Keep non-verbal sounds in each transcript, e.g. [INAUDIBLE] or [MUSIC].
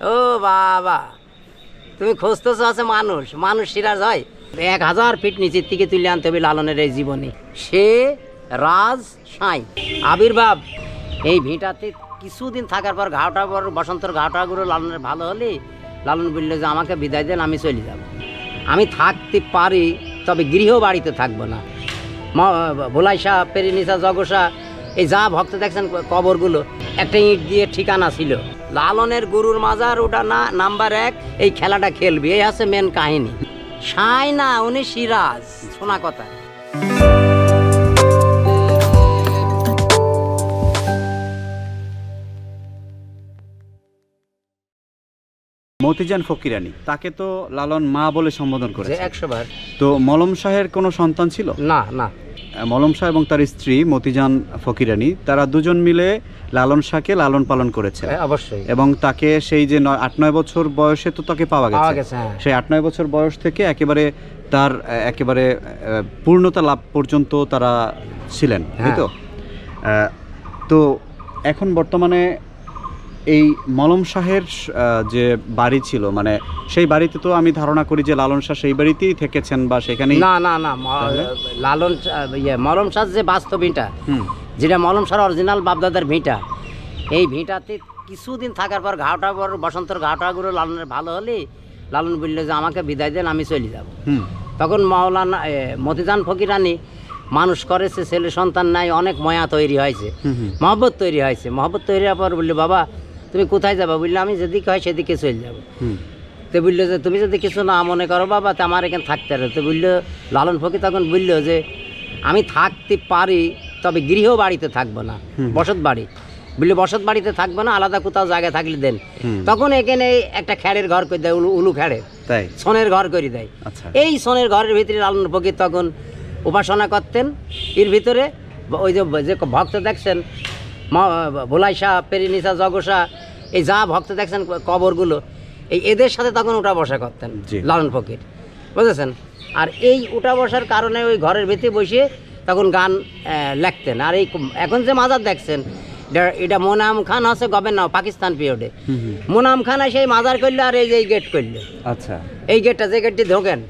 ও বাবা, তুমি খুঁজতেছো আছে মানুষ মানুষ সিরাজ হয় এক হাজার ফিট নিচের থেকে তুলে আনতে হবে লালনের এই জীবনে। সে রাজ সাই, আবির্ভাব। এই ভিটাতে কিছুদিন থাকার পর ঘাওটা পর বসন্তর ঘাওটাগুলো লালনের ভালো হলে লালন বলল যে, আমাকে বিদায় দেন, আমি চলে যাব। আমি থাকতে পারি, তবে গৃহ বাড়িতে থাকব না। ভোলাই শাহ পেরিনিসা, জগসা, এই যা ভক্ত দেখছেন কবরগুলো, একটা ইট দিয়ে ঠিকানা ছিল। লালনের গুরুর মাজার ওটা না নাম্বার এক এই খেলাটা খেলবি এই হচ্ছে মেন কাহিনী। সাই না উনি সিরাজ শোনা কথা। মতিজান ফকিরানি তাকে তো লালন মা বলে সম্বোধন করেছে একশো বার। তো মলম শাহের কোনো সন্তান ছিল? না না। মলম শাহ এবং তার স্ত্রী মতিজান ফকিরানি তারা দুজন মিলে লালন শাহকে লালন পালন করেছে। হ্যাঁ, অবশ্যই। এবং তাকে সেই যে নয় আট নয় বছর বয়সে তো তাকে পাওয়া গেছে। হ্যাঁ। সেই আট নয় বছর বয়স থেকে একেবারে তার একেবারে পূর্ণতা লাভ পর্যন্ত তারা ছিলেন তাই তো? তো এখন বর্তমানে এই মলম শাহের যে বাড়ি ছিল মানে সেই বাড়িতে তো আমি ধারণা করি যে লালন শাহ সেই বাড়িতেই থেকেছেন বা সেখানে না না না লালন ইয়ে মলম শাহ যে বাস্তব ভিটা যেটা মলম শাহ অরিজিনাল বাপদাদার ভিটা এই ভিটাতে কিছুদিন থাকার পর ঘাওটা পর বসন্তর ঘাওটাগুলো লালনের ভালো হলে লালন বলল যে আমাকে বিদায় দেন আমি চলে যাব। তখন মাওলানা মতিজান ফকিরানি মানুষ করেছে ছেলে সন্তান নাই অনেক ময়া তৈরি হয়েছে মহব্বত তৈরি হয়েছে। মহব্বত তৈরি হওয়ার পর বলল বাবা তুমি কোথায় যাবা? বলল আমি যেদিকে হয় সেদিকে চলে যাব। তো বলল যে তুমি যদি কিছু না মনে করো বাবা তো আমার এখানে থাকতে হবে। তো বলল লালন ফকির তখন বলল যে আমি থাকতে পারি তবে গৃহ বাড়িতে থাকব না বসত বাড়ি। বলল বসত বাড়িতে থাকব না আলাদা কোথাও জায়গা থাকলে দেন। তখন এখানে একটা খ্যাড়ের ঘর করে দেয় উলু উলু খ্যাড়ের তাই? সোনের ঘর করে দেয়। আচ্ছা। এই সোনের ঘরের ভিতরে লালন ফকির তখন উপাসনা করতেন। এর ভিতরে ওই যে ভক্ত দেখছেন ভোলাই শাহ পেরিনিসা জগসা এই যা ভক্ত দেখছেন কবরগুলো এই এদের সাথে তখন উঠা বসা করতেন লালন ফকির। বুঝেছেন? আর এই উঠা বসার কারণে ওই ঘরের ভিতরে বসে তখন গান লেখতেন। আর এই এখন যে মাজার দেখছেন এটা- মোনাম খান আছে গভর্নর পাকিস্তান পিরিয়ডে। মোনাম খান সেই মাজার করল আর এই যে এই গেট করল। আচ্ছা। এই গেটটা যে গেটটি ঢোকেন।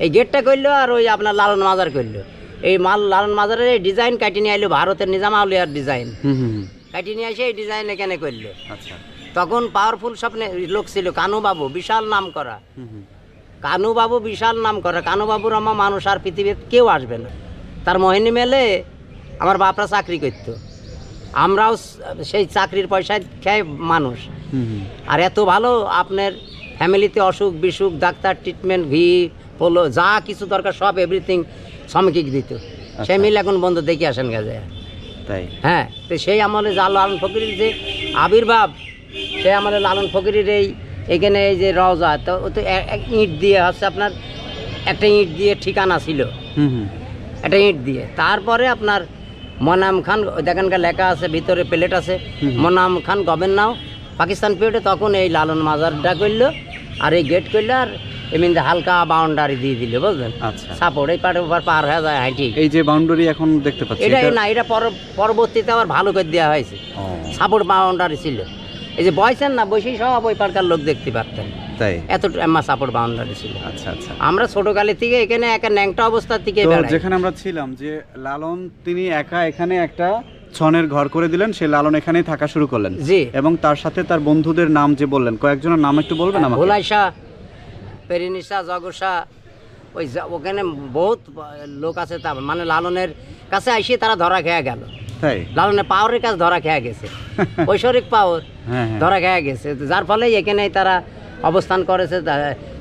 এই গেটটা করল আর ওই আপনার লালন মাজার করল। এই মাল লালন মাজারের এই ডিজাইন কাটি নিয়ে আইলো ভারতের নিজাম আউলিয়ার ডিজাইন হুম হুম হুম। কাটি নিয়ে এসে এই ডিজাইন এখানে করল। আচ্ছা। তখন পাওয়ারফুল স্বপ্নে লোক ছিল কানু বাবু বিশাল নাম করা হুম হুম। কানু বাবু বিশাল নাম করা কানু বাবুর আমার মানুষ আর পৃথিবীর কেউ আসবে না। তার মোহিনী মেলে আমার বাপরা চাকরি করতো। আমরাও সেই চাকরির পয়সায় খেয়ে মানুষ। আর এত ভালো আপনার ফ্যামিলিতে অসুখ বিসুখ ডাক্তার ট্রিটমেন্ট ঘি পোলো যা কিছু দরকার সব এভরিথিং সামগ্রিক দিত। সেই মিল এখন বন্ধু দেখে আসেন গেছে তাই? হ্যাঁ তো সেই আমলে যা লালন ফকিরের যে আবির্ভাব সেই আমলে লালন ফকিরের এই এখানে এই যে রওজা তো ও তো ইট দিয়ে হচ্ছে আপনার একটা ইট দিয়ে ঠিকানা ছিল। হুম হুম। একটা ইট দিয়ে। তারপরে আপনার মনাম খান দেখানকার লেখা আছে ভিতরে প্লেট আছে। মনাম খান গভেন নাও পাকিস্তান পিরিয়ডে তখন এই লালন মাজারটা করল আর এই গেট করল আর এমনি হালকা বাউন্ডারি দিয়ে দিল বুঝলেন? আচ্ছা। সাপোর্ট এই পাটের উপর পার হয়ে যায় হাইটি এই যে বাউন্ডারি এখন দেখতে পাচ্ছি এটা না এটা পরবর্তীতে আবার ভালো করে দেওয়া হয়েছে। সাপোর্ট বাউন্ডারি ছিল। এই যে বয়সেন না বসেই সব ওই পারকার লোক দেখতে পারতেন। তাই? এত আমার সাপোর্ট বাউন্ডারি ছিল। আচ্ছা আচ্ছা। আমরা থেকে এখানে একটা ন্যাংটা অবস্থার থেকে যেখানে আমরা ছিলাম যে লালন তিনি একা এখানে একটা ছনের ঘর করে দিলেন সে লালন এখানেই থাকা শুরু করলেন। জি। এবং তার সাথে তার বন্ধুদের নাম যে বললেন কয়েকজনের নাম একটু বলবেন আমাকে? ভোলাই শাহ পেরিনিসা জগসা ওই ওখানে বহুত লোক আছে তা মানে লালনের কাছে আইসে তারা ধরা খেয়ে গেল। তাই? লালনের পাওয়ারের কাছে ধরা খেয়ে গেছে। [LAUGHS] ঐশ্বরিক পাওয়ার হ্যাঁ হ্যাঁ। ধরা খেয়ে গেছে। যার ফলে এখানেই তারা অবস্থান করেছে।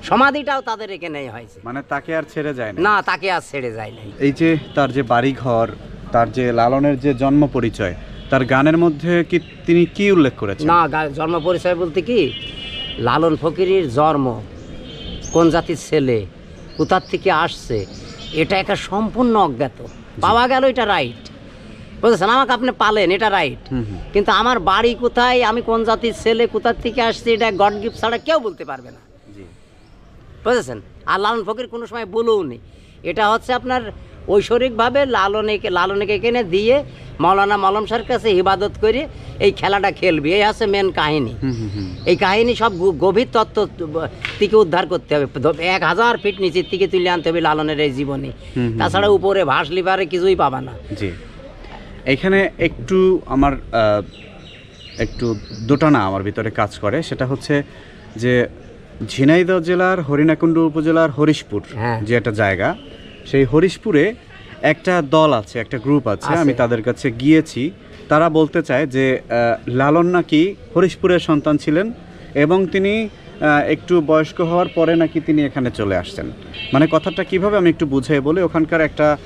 সমাধিটাও তাদের এখানেই হয়েছে। মানে তাকে আর ছেড়ে যায় না না তাকে আর ছেড়ে যায় নাই। এই যে তার যে বাড়ি ঘর তার যে লালনের যে জন্ম পরিচয় তার গানের মধ্যে কি তিনি কি উল্লেখ করেছেন? না জন্ম পরিচয় বলতে কি? লালন ফকিরির জন্ম। কোন জাতির ছেলে কোথার থেকে আসছে এটা একটা সম্পূর্ণ অজ্ঞাত। পাওয়া গেল এটা রাইট বুঝেছেন আমাকে আপনি পালেন এটা রাইট কিন্তু আমার বাড়ি কোথায় আমি কোন জাতির ছেলে কোথার থেকে আসছি এটা গড গিফট ছাড়া কেউ বলতে পারবে না। জি। বুঝেছেন? আর লালন ফকির কোনো সময় বলেও নেই এটা হচ্ছে আপনার ঐশ্বরিকভাবে লালনেকে লালনেকে এখানে দিয়ে মৌলানা মলম সার কাছে ইবাদত করে এই খেলাটা খেলবি। এই হচ্ছে মেন কাহিনী। এই কাহিনী সব গভীর তত্ত্ব থেকে উদ্ধার করতে হবে। এক হাজার ফিট নিচের থেকে তুলে আনতে হবে লালনের এই জীবনে। তাছাড়া উপরে ভাসলি পারে কিছুই পাবা না। জি। এখানে একটু আমার আহ, একটু দোটানা আমার ভিতরে কাজ করে। সেটা হচ্ছে যে ঝিনাইদহ জেলার হরিণাকুণ্ড উপজেলার হরিশপুর হ্যাঁ। যে একটা জায়গা সেই হরিশপুরে একটা দল আছে একটা গ্রুপ আছে। আমি তাদের কাছে গিয়েছি। তারা বলতে চায় যে লালন নাকি হরিশপুরের সন্তান ছিলেন এবং তিনি একটু বয়স্ক হওয়ার পরে নাকি তিনি এখানে চলে আসছেন। মানে কথাটা কীভাবে আমি একটু বুঝিয়ে বলি ওখানকার একটা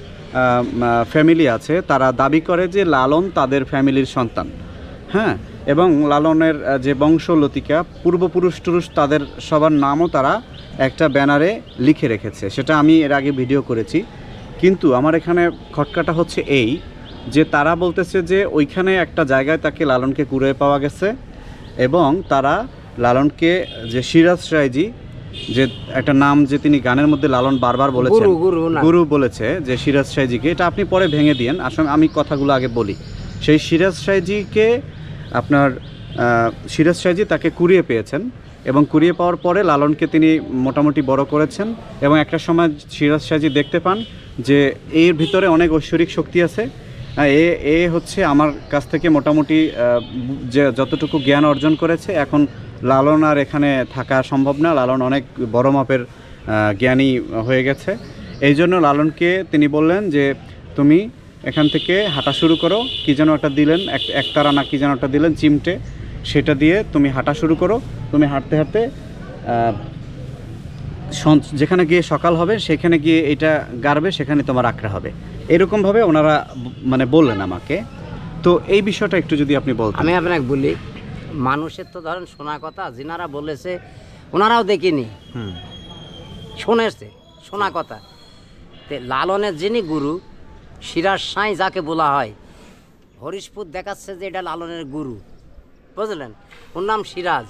ফ্যামিলি আছে তারা দাবি করে যে লালন তাদের ফ্যামিলির সন্তান। হ্যাঁ? এবং লালনের যে বংশলতিকা পূর্বপুরুষ টুরুষ তাদের সবার নামও তারা একটা ব্যানারে লিখে রেখেছে। সেটা আমি এর আগে ভিডিও করেছি। কিন্তু আমার এখানে খটকাটা হচ্ছে এই যে তারা বলতেছে যে ওইখানে একটা জায়গায় তাকে লালনকে কুড়ে পাওয়া গেছে এবং তারা লালনকে যে সিরাজ রায়জি যে একটা নাম যে তিনি গানের মধ্যে লালন বারবার বলেছেন গুরু, বলেছে যে সিরাজ শাহজিকে এটা আপনি পরে ভেঙে দিয়েন। আসলে আমি কথাগুলো আগে বলি। সেই সিরাজ শাহজিকে আপনার সিরাজ শাহজি তাকে কুড়িয়ে পেয়েছেন। এবং কুড়িয়ে পাওয়ার পরে লালনকে তিনি মোটামুটি বড় করেছেন এবং একটা সময় সিরাজ শাহজি দেখতে পান যে এর ভিতরে অনেক ঐশ্বরিক শক্তি আছে। এ এ হচ্ছে আমার কাছ থেকে মোটামুটি যে যতটুকু জ্ঞান অর্জন করেছে, এখন লালন আর এখানে থাকা সম্ভব না। লালন অনেক বড় মাপের জ্ঞানী হয়ে গেছে। এই জন্য লালনকে তিনি বললেন যে, তুমি এখান থেকে হাঁটা শুরু করো। কী যেন একটা দিলেন, এক, একতারা না কী যেন একটা দিলেন, চিমটে। সেটা দিয়ে তুমি হাঁটা শুরু করো। তুমি হাঁটতে হাঁটতে যেখানে গিয়ে সকাল হবে সেখানে গিয়ে এটা গাড়বে সেখানে তোমার আঁকড়া হবে। এরকমভাবে ওনারা মানে বললেন আমাকে। তো এই বিষয়টা একটু যদি আপনি বলতেন। আমি আপনাকে বলি মানুষের তো ধরেন শোনা কথা যিনারা বলেছে ওনারাও দেখিনি। হুম। শুনেছে শোনা কথা। তে লালনের যিনি গুরু সিরাজ সাঁই যাকে বলা হয় হরিশপুর দেখাচ্ছে যে এটা লালনের গুরু। বুঝলেন? ওর নাম সিরাজ।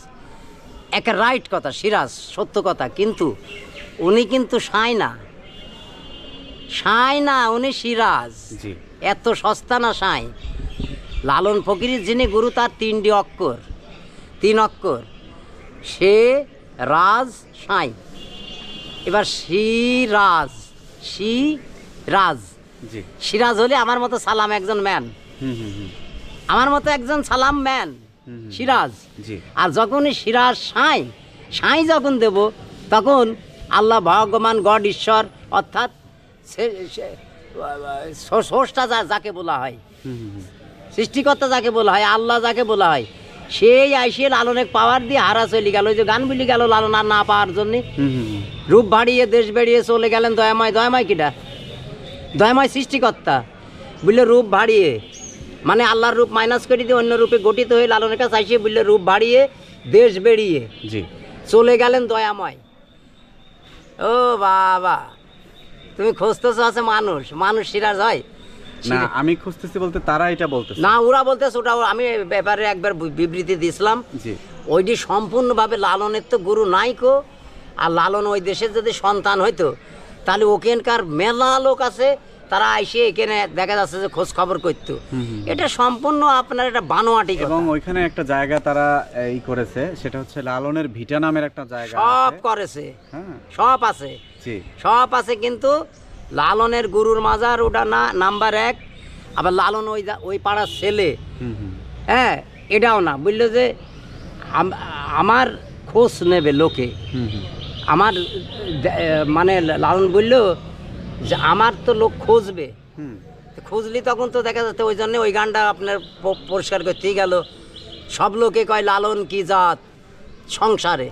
একটা রাইট কথা সিরাজ সত্য কথা। কিন্তু উনি কিন্তু সাঁই না সাঁই না উনি সিরাজ। এত সস্তা না সাঁই লালন ফকিরের যিনি গুরু তার তিনটি অক্ষর। তিন অক্ষর। সে রাজ সাঁই এবার সিরাজ। সি রাজ সিরাজ হলে আমার মতো সালাম একজন ম্যান। আমার মতো একজন সালাম ম্যান। সিরাজ। আর যখনই সিরাজ সাঁই সাঁই যখন দেব তখন আল্লাহ ভগবান গড ঈশ্বর অর্থাৎ সে- সে- যা- যাকে বলা হয়। সৃষ্টিকর্তা যাকে বলা হয় আল্লাহ যাকে বলা হয় সেই আইসে লালনের পাওয়ার দিয়ে হারা চলে গেল। ওই যে গান বলি গেল লালন আর না পাওয়ার জন্যে। রূপ বাড়িয়ে দেশ বেরিয়ে চলে গেলেন দয়াময়। দয়াময় কিটা? দয়াময় সৃষ্টিকর্তা। বুঝলে রূপ বাড়িয়ে মানে আল্লাহর রূপ মাইনাস করে দিয়ে অন্য রূপে গঠিত হয়ে লালনের কাছে আসিয়ে বললে রূপ বাড়িয়ে দেশ বেরিয়ে জি। চলে গেলেন দয়াময়। ও বাবা তুমি খুঁজতেছো আছে মানুষ মানুষ সিরাজ হয়। না আমি খুঁজতেছি বলতে তারা এটা বলতেছে। না ওরা বলতেছে ওটা আমি ব্যাপারে একবার বিবৃতি দিয়েছিলাম। জি। ওইটি সম্পূর্ণভাবে লালনের তো গুরু নাই কো। আর লালন ওই দেশের যদি সন্তান হইতো তাহলে ওখানকার মেলা লোক আছে তারা এসে এখানে দেখা যাচ্ছে যে খোঁজ খবর করতো এটা সম্পূর্ণ আপনার এটা বানোয়াটি। এবং ওইখানে একটা জায়গা তারা এই করেছে সেটা হচ্ছে লালনের ভিটা নামের একটা জায়গা সব করেছে। হ্যাঁ। সব আছে। সব আছে কিন্তু লালনের গুরুর মাজার ওটা না নাম্বার এক। আবার লালন ওই ওই পাড়ার ছেলে। হ্যাঁ এটাও না। বুঝলো যে আমার খোঁজ নেবে লোকে। আমার মানে লালন বলল যে আমার তো লোক খুঁজবে। খুঁজলি তখন তো দেখা যাচ্ছে ওই জন্য ওই গানটা আপনার পরিষ্কার করতেই গেল। সব লোকে কয় লালন কি জাত সংসারে।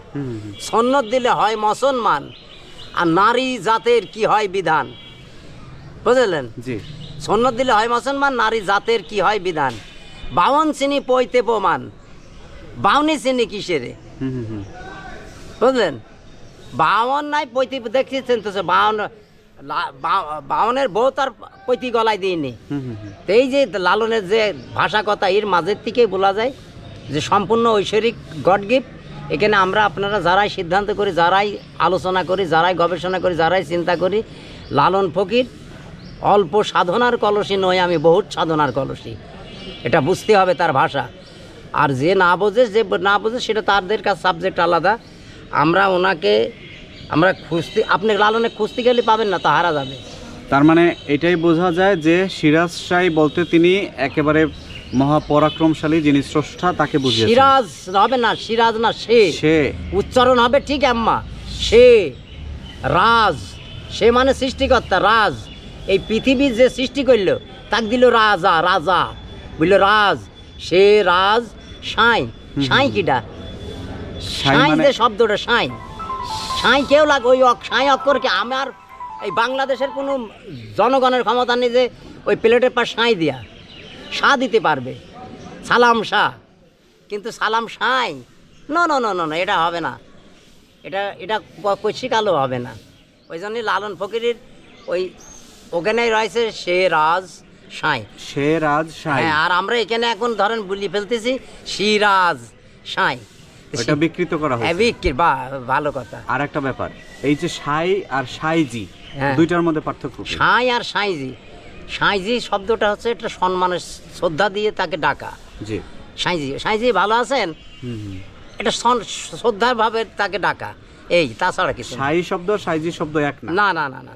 সন্ন্যত দিলে হয় মুসলমান আর নারী জাতের কি হয় বিধান? বুঝলেন? জি। সন্ন্যত দিলে হয় মুসলমান নারী জাতের কি হয় বিধান? বাউন চিনি পইতে প্রমাণ বাউনি চিনি কিসেরে? বুঝলেন? বাউন নাই পৈতি দেখছেন তো সে বাউন বাউনের বউ তার পৈতি গলায় দিইনি এই যে লালনের যে ভাষা কথা এর মাঝের থেকেই বলা যায় যে সম্পূর্ণ ঐশ্বরিক গড গিফট এখানে আমরা আপনারা যারাই সিদ্ধান্ত করি, যারাই আলোচনা করি, যারাই গবেষণা করি, যারাই চিন্তা করি, লালন ফকির, অল্প সাধনার কলসী নয়, আমি বহুত সাধনার কলসী। এটা বুঝতে হবে তার ভাষা। আর যে না বোঝে, যে না বোঝে, সেটা তাদের কাছে সাবজেক্ট আলাদা। আমরা ওনাকে আমরা খুঁজতে আপনি লালনে খুঁজতে গেলে পাবেন না তা হারা যাবে। তার মানে এটাই বোঝা যায় যে সিরাজ শাহী বলতে তিনি একেবারে মহাপরাক্রমশালী যিনি স্রষ্টা তাকে বুঝিয়েছেন। সিরাজ হবে না সিরাজ না সে। সে। উচ্চারণ হবে ঠিক আম্মা। সে রাজ। সে মানে সৃষ্টিকর্তা রাজ। এই পৃথিবীর যে সৃষ্টি করল তাক দিল রাজা রাজা। বুঝলো রাজ সে রাজ সাঁই। সাঁই কিটা? সাঁই মানে যে শব্দটা সাঁই। সাঁই কেউ লাগ ওই অক সাঁই অক্ষরকে আমার এই বাংলাদেশের কোনো জনগণের ক্ষমতা নেই যে ওই প্লেটের পাশ সাঁই দিয়া। শাহ দিতে পারবে। সালাম শাহ কিন্তু সালাম সাঁই? ন ন ন না এটা হবে না। এটা এটা কৈশিকালও হবে না। ওই জন্যই লালন ফকিরের ওই ওখানেই রয়েছে সে রাজ সাঁই। সে রাজ শাহী হ্যাঁ আর আমরা এখানে এখন ধরেন বুলি ফেলতেছি সিরাজ সাঁই। ওটা বিকৃত করা হ্যাঁ হয়েছে বিক্রি বা ভালো কথা। আর একটা ব্যাপার এই যে সাই আর সাইজি হ্যাঁ। দুইটার মধ্যে পার্থক্য কি? সাঁই আর সাঁইজি। সাঁইজি শব্দটা হচ্ছে একটা সম্মানের শ্রদ্ধা দিয়ে তাকে ডাকা। জি। সাঁইজি সাঁইজি ভালো আছেন। এটা সন- শ্রদ্ধার ভাবে তাকে ডাকা। এই তাছাড়া কিছু না। সাই শব্দ সাইজি শব্দ এক না? না না না না